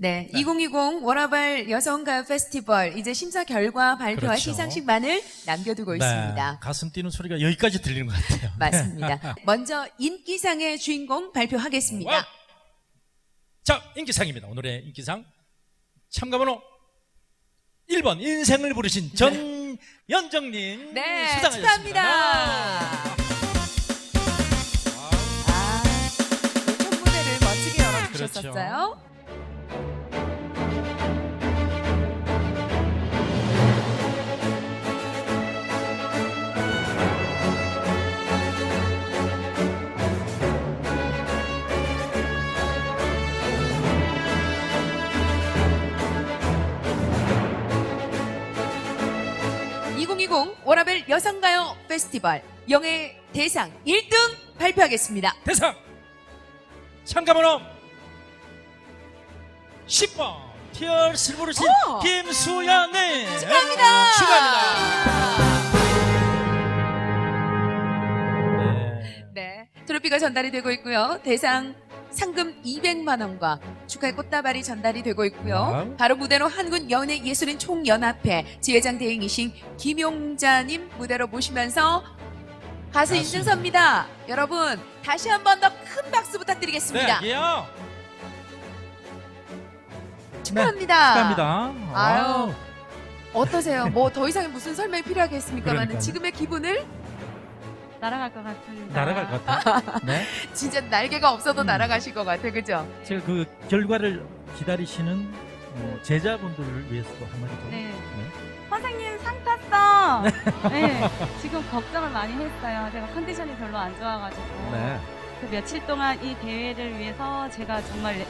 네, 2020 워라발 여성가요 페스티벌 이제 심사 결과 발표와 그렇죠. 시상식만을 남겨두고 있습니다. 네, 가슴 뛰는 소리가 여기까지 들리는 것 같아요. 맞습니다. 먼저 인기상의 주인공 발표하겠습니다. 와우. 자, 인기상입니다. 오늘의 인기상 참가번호 1번 인생을 부르신 전연정님 네, 수상하셨습니다. 축하합니다. 아, 첫 무대를 멋지게 열어주셨었어요. (2020) 워라벨 여성가요 페스티벌 영예 대상 1등 발표하겠습니다. 대상 참가번호 10번 티얼스 부르신 오! 김수연님 축하합니다. 축하합니다. 네. 네, 트로피가 전달이 되고 있고요. 대상 상금 200만 원과 축하의 꽃다발이 전달이 되고 있고요. 와우. 바로 무대로 한국 연예 예술인 총연합회 지회장 대행이신 김용자님 무대로 모시면서 가수. 인증서입니다. 여러분 다시 한 번 더 큰 박수 부탁드리겠습니다. 네, 예요. 축하합니다. 축하합니다. 아유. 어떠세요? 뭐 더 이상 무슨 설명이 필요하겠습니까만 그러니까요. 지금의 기분을 날아갈 것 같습니다. 날아갈 것 같아. 네. 진짜 날개가 없어도 음. 날아가실 것 같아, 그죠? 제가 그 결과를 기다리시는 어, 제자분들을 위해서도 한마디 좀. 네. 선생님 상 탔어. 네. 지금 걱정을 많이 했어요. 제가 컨디션이 별로 안 좋아가지고. 네. 그 며칠 동안 이 대회를 위해서 제가 정말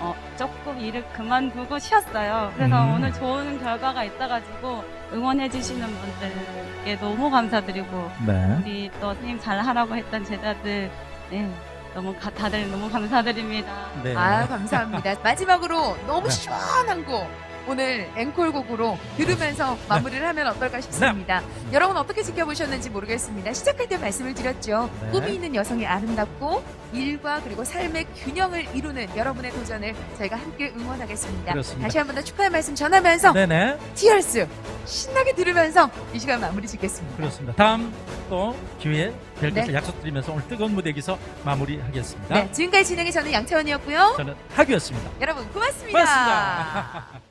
어, 조금 일을 그만두고 쉬었어요. 그래서 음. 오늘 좋은 결과가 있어가지고 응원해주시는 분들께 너무 감사드리고 네. 우리 또 선생님 잘하라고 했던 제자들 네. 너무 가- 다들 너무 감사드립니다. 네. 아 감사합니다. 마지막으로 너무 네. 시원한 곡 오늘 앵콜곡으로 들으면서 마무리를 하면 어떨까 싶습니다. 네. 여러분 어떻게 지켜보셨는지 모르겠습니다. 시작할 때 말씀을 드렸죠. 네. 꿈이 있는 여성이 아름답고 일과 그리고 삶의 균형을 이루는 여러분의 도전을 저희가 함께 응원하겠습니다. 그렇습니다. 다시 한 번 더 축하의 말씀 전하면서 네네. 티얼스 신나게 들으면서 이 시간 마무리 짓겠습니다. 그렇습니다. 다음 또 기회에 뵐 네. 것을 약속드리면서 오늘 뜨거운 무대 여기서 마무리하겠습니다. 네, 지금까지 진행의 저는 양채원이었고요. 저는 하규였습니다. 여러분 고맙습니다. 고맙습니다.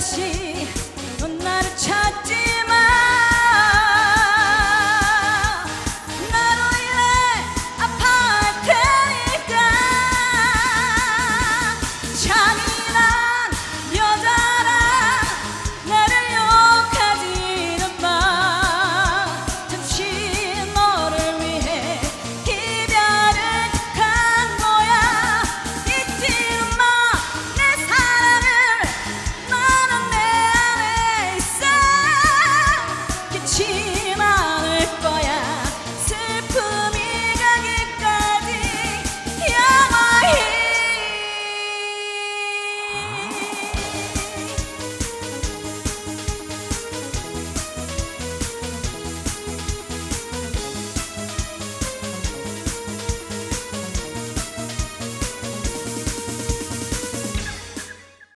다시 넌 나를 찾지